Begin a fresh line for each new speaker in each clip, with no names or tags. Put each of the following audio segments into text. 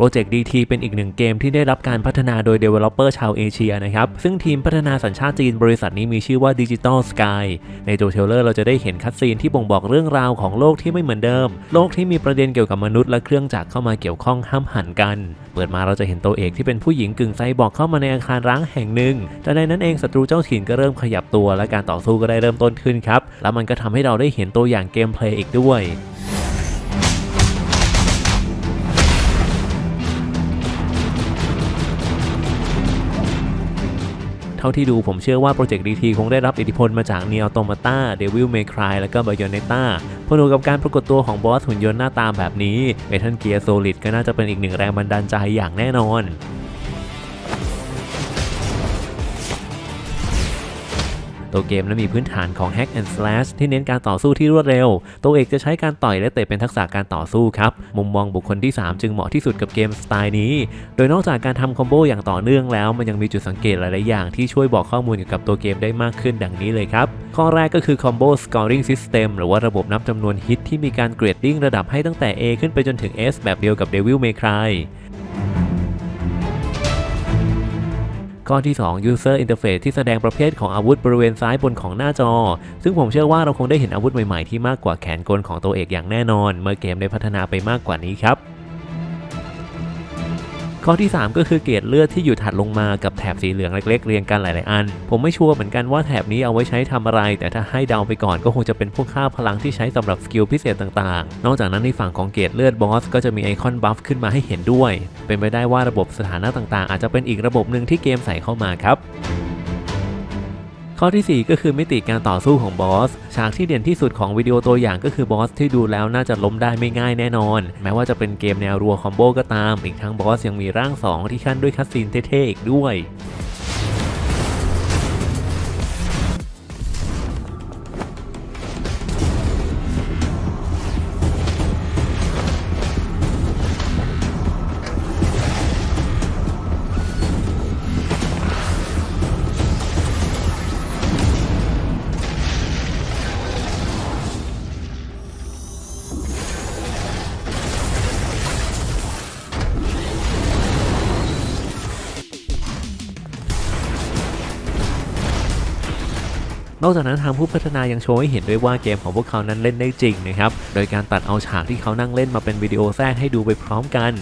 โปรเจกต์ DT เป็นอีกหนึ่งเกมที่ได้รับการพัฒนาโดย Developer ชาวเอเชียนะครับ ซึ่งทีมพัฒนาสัญชาติจีนบริษัทนี้มีชื่อว่า Digital Sky ในตัวเทลเลอร์เราจะได้เห็นคัดซีนที่บ่งบอกเรื่องราวของโลกที่ไม่เหมือนเดิม โลกที่มีประเด็นเกี่ยวกับมนุษย์และเครื่องจักรเข้ามาเกี่ยวข้องห้ามหันกัน เปิดมาเราจะเห็นตัวเอกที่เป็นผู้หญิงกึ่งไซบอร์กเข้ามาในอาคารร้างแห่งหนึ่งแต่ในนั้นเองศัตรูเจ้าถิ่นก็เริ่มขยับตัว และการต่อสู้ก็ได้เริ่มต้นขึ้นครับ แล้วมันก็ทำให้เราได้เห็นตัวอย่างเกมเพลย์อีกด้วย เท่าที่ดูผมเชื่อว่าโปรเจกต์ดีทีคงได้รับอิทธิพลมาจากเนียลตอมาตาเดวิลเมครายและก็บายอนเนต้าพนวกกับการปรากฏตัวของบอสหุ่นยนต์หน้าตาแบบนี้เมทัลเกียร์โซลิดก็น่าจะเป็นอีกหนึ่งแรงบันดาลใจอย่างแน่นอน ตัวเกมนั้นมีพื้นฐานของ Hack and Slash ที่เน้นการต่อสู้ที่รวดเร็ว ตัวเอกจะใช้การต่อยและเตะเป็นทักษะการต่อสู้ครับ มุมมองบุคคลที่ 3 จึงเหมาะที่สุดกับเกมสไตล์นี้ โดยนอกจากการทำคอมโบอย่างต่อเนื่องแล้ว มันยังมีจุดสังเกตหลาย ๆ อย่างที่ช่วยบอกข้อมูลเกี่ยวกับตัวเกมได้มากขึ้นดังนี้เลยครับ ข้อแรกก็คือ Combo Scoring System หรือว่าระบบนับจำนวนฮิตที่มีการเกรดดิ้งระดับให้ตั้งแต่ A ขึ้นไปจนถึง S แบบเดียวกับ Devil May Cry ข้อที่ 2 User Interface ที่แสดงประเภทของอาวุธบริเวณซ้ายบนของหน้าจอ ซึ่งผมเชื่อว่าเราคงได้เห็นอาวุธใหม่ๆที่มากกว่าแขนกลของตัวเอกอย่างแน่นอน เมื่อเกมได้พัฒนาไปมากกว่านี้ครับ ข้อที่ 3 ก็คือเกรดเลือดที่อยู่ถัดลงมากับแถบสีเหลืองเล็กๆเรียงกันหลายๆอัน ผมไม่ชัวร์เหมือนกันว่าแถบนี้เอาไว้ใช้ทำอะไร แต่ถ้าให้เดาไปก่อนก็คงจะเป็นพวกค่าพลังที่ใช้สำหรับสกิลพิเศษต่างๆ นอกจากนั้นในฝั่งของเกรดเลือดบอสก็จะมีไอคอนบัฟขึ้นมาให้เห็นด้วย เป็นไปได้ว่าระบบสถานะต่างๆ อาจจะเป็นอีกระบบหนึ่งที่เกมใส่เข้ามาครับ ข้อที่ 4 ก็คือมิติการต่อสู้ของบอส ฉากที่เด่นที่สุดของวิดีโอตัวอย่างก็คือบอสที่ดูแล้วน่าจะล้มได้ไม่ง่ายแน่นอน แม้ว่าจะเป็นเกมแนวรัวคอมโบก็ตาม อีกทั้งบอสยังมีร่าง 2 ที่ขั้นด้วยคัสซีนเท่ๆอีกด้วย อกจากนั้นทางผู้พัฒนายังโชว์ให้เห็นด้วยว่าเกมของพวกเขานั้นเล่นได้จริงนะครับ โดยการตัดเอาฉากที่เขานั่งเล่นมาเป็นวิดีโอแทรกให้ดูไปพร้อมกัน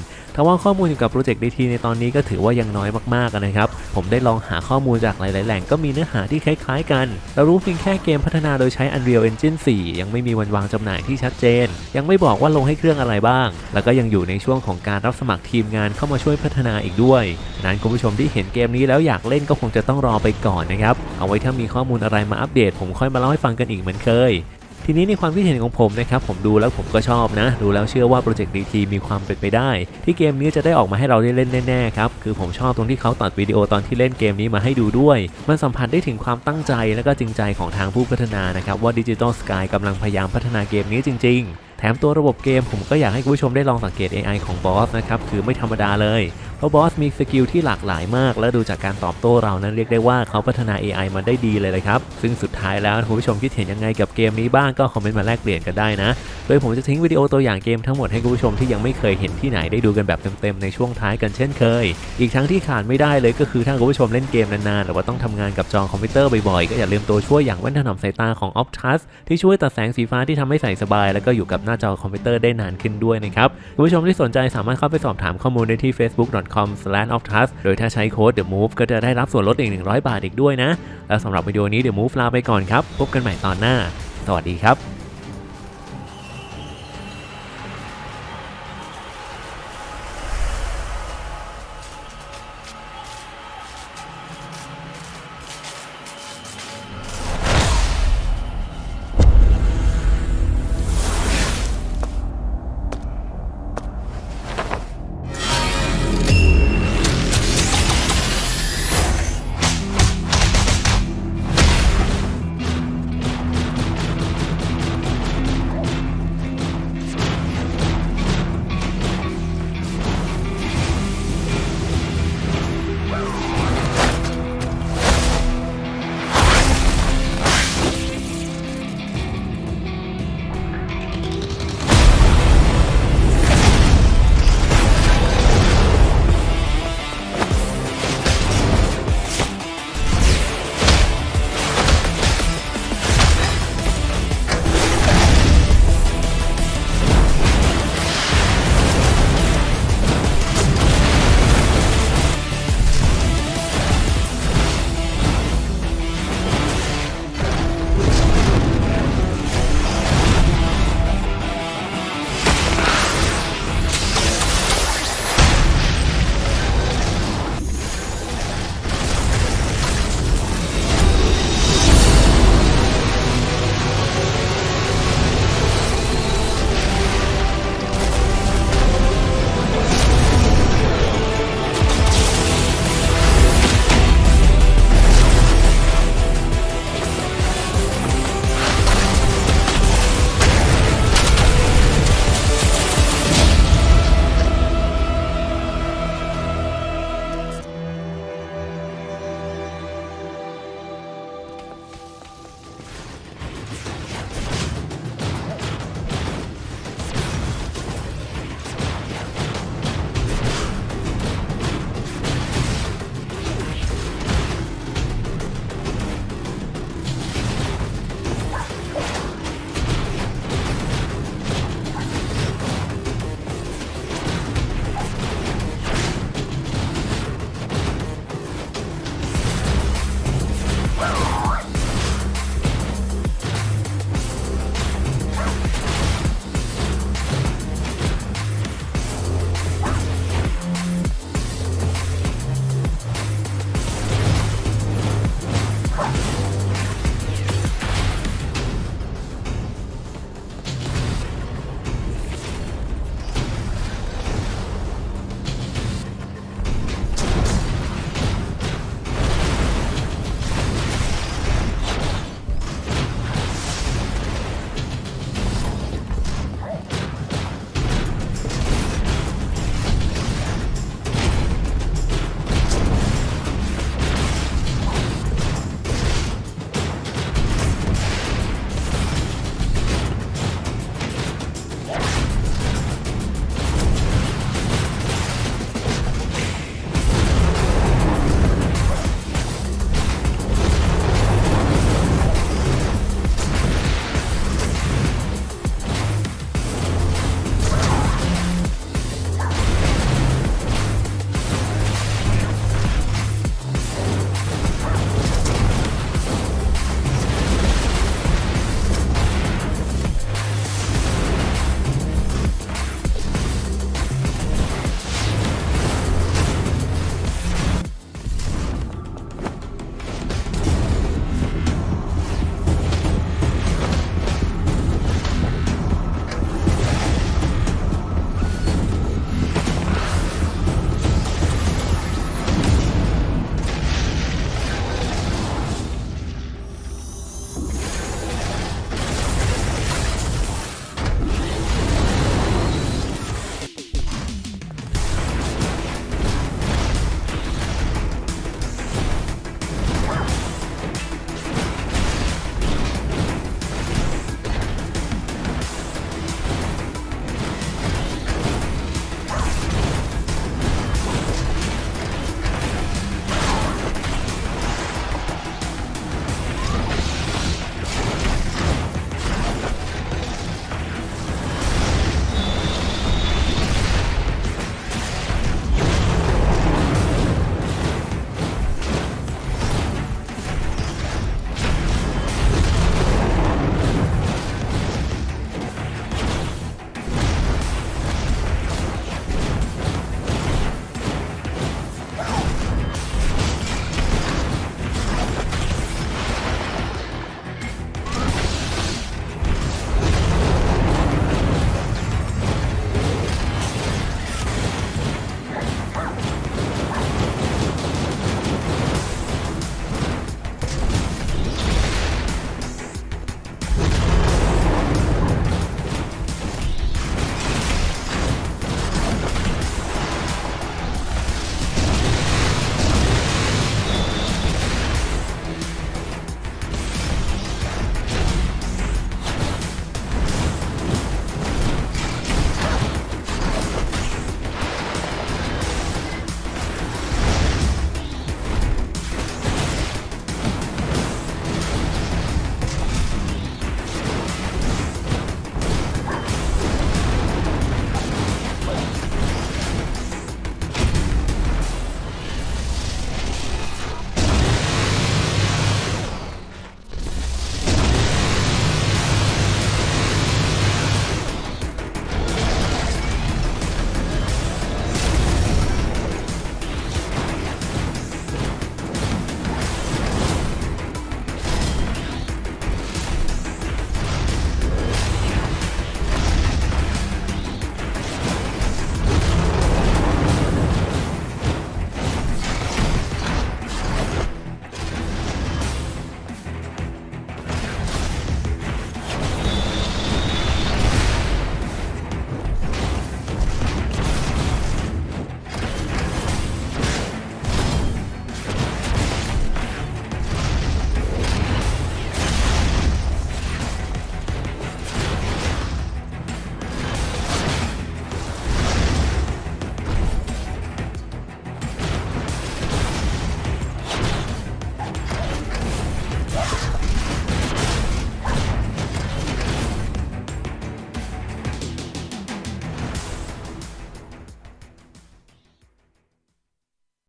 ทว่าข้อมูลเกี่ยวกับโปรเจกต์ DT ในตอนนี้ก็ถือว่ายังน้อยมากๆนะครับ ผมได้ลองหาข้อมูลจากหลาย ๆ แหล่งก็มีเนื้อหาที่คล้ายๆกัน เรารู้เพียงแค่เกมพัฒนาโดยใช้ Unreal Engine 4 ยังไม่มีวันวางจำหน่ายที่ชัดเจน ยังไม่บอกว่าลงให้เครื่องอะไรบ้าง แล้วก็ยังอยู่ในช่วงของการรับสมัครทีมงานเข้ามาช่วยพัฒนาอีกด้วย นั้นคุณผู้ชมที่เห็นเกมนี้แล้วอยากเล่นก็คงจะต้องรอไปก่อนนะครับ เอาไว้ถ้ามีข้อมูลอะไรมาอัปเดต ผมค่อยมาเล่าให้ฟังกันอีกเหมือนเคย ทีนี้ในความคิดเห็นของผมนะครับผมดูแล้วผมก็ชอบนะ ดูแล้วเชื่อว่าโปรเจกต์ DT มีความเป็นไปได้ ที่เกมนี้จะได้ออกมาให้เราได้เล่นแน่ๆครับคือผมชอบตรงที่เขาตัดวิดีโอตอนที่เล่นเกมนี้มาให้ดูด้วย มันสัมผัสได้ถึงความตั้งใจและก็จริงใจของทางผู้พัฒนานะครับว่า Digital Sky กำลังพยายามพัฒนาเกมนี้จริง ๆ แถมตัวระบบเกมผมก็อยากให้คุณผู้ชมได้ลองสังเกต AI ของบอสนะครับคือไม่ธรรมดาเลย เพราะบอสมีสกิลที่หลากหลายมาก และดูจากการตอบโต้เรานั้นเรียกได้ว่าเขาพัฒนา AI มาได้ดีเลยเลยครับ ซึ่งสุดท้ายแล้วคุณผู้ชมคิดเห็นยังไงกับเกมนี้บ้างก็คอมเมนต์มาแลกเปลี่ยนกันได้นะ โดยผมจะทิ้งวิดีโอตัวอย่างเกมทั้งหมดให้คุณผู้ชมที่ยังไม่เคยเห็นที่ไหนได้ดูกันแบบเต็มๆในช่วงท้ายกันเช่นเคย อีกทั้งที่ขาดไม่ได้เลยก็คือถ้าคุณผู้ชมเล่นเกมนานๆหรือว่าต้องทำงานกับจอคอมพิวเตอร์บ่อยๆก็อย่าลืมตัวช่วยอย่างแว่นถนอมสายตาของ Optus ที่ช่วยตัดแสงสีฟ้าที่ทำให้ใส่สบาย แล้วก็อยู่กับหน้าจอคอมพิวเตอร์ได้นานขึ้นด้วยนะครับคุณผู้ชมที่สนใจสามารถเข้าไปสอบถามข้อมูลได้ที่ facebook.com/optus โดยถ้าใช้โค้ด The Move ก็จะได้รับส่วนลดอีก100 บาทอีกด้วยนะ และสำหรับวิดีโอนี้ The Move ลาไปก่อนครับ พบกันใหม่ตอนหน้า สวัสดีครับ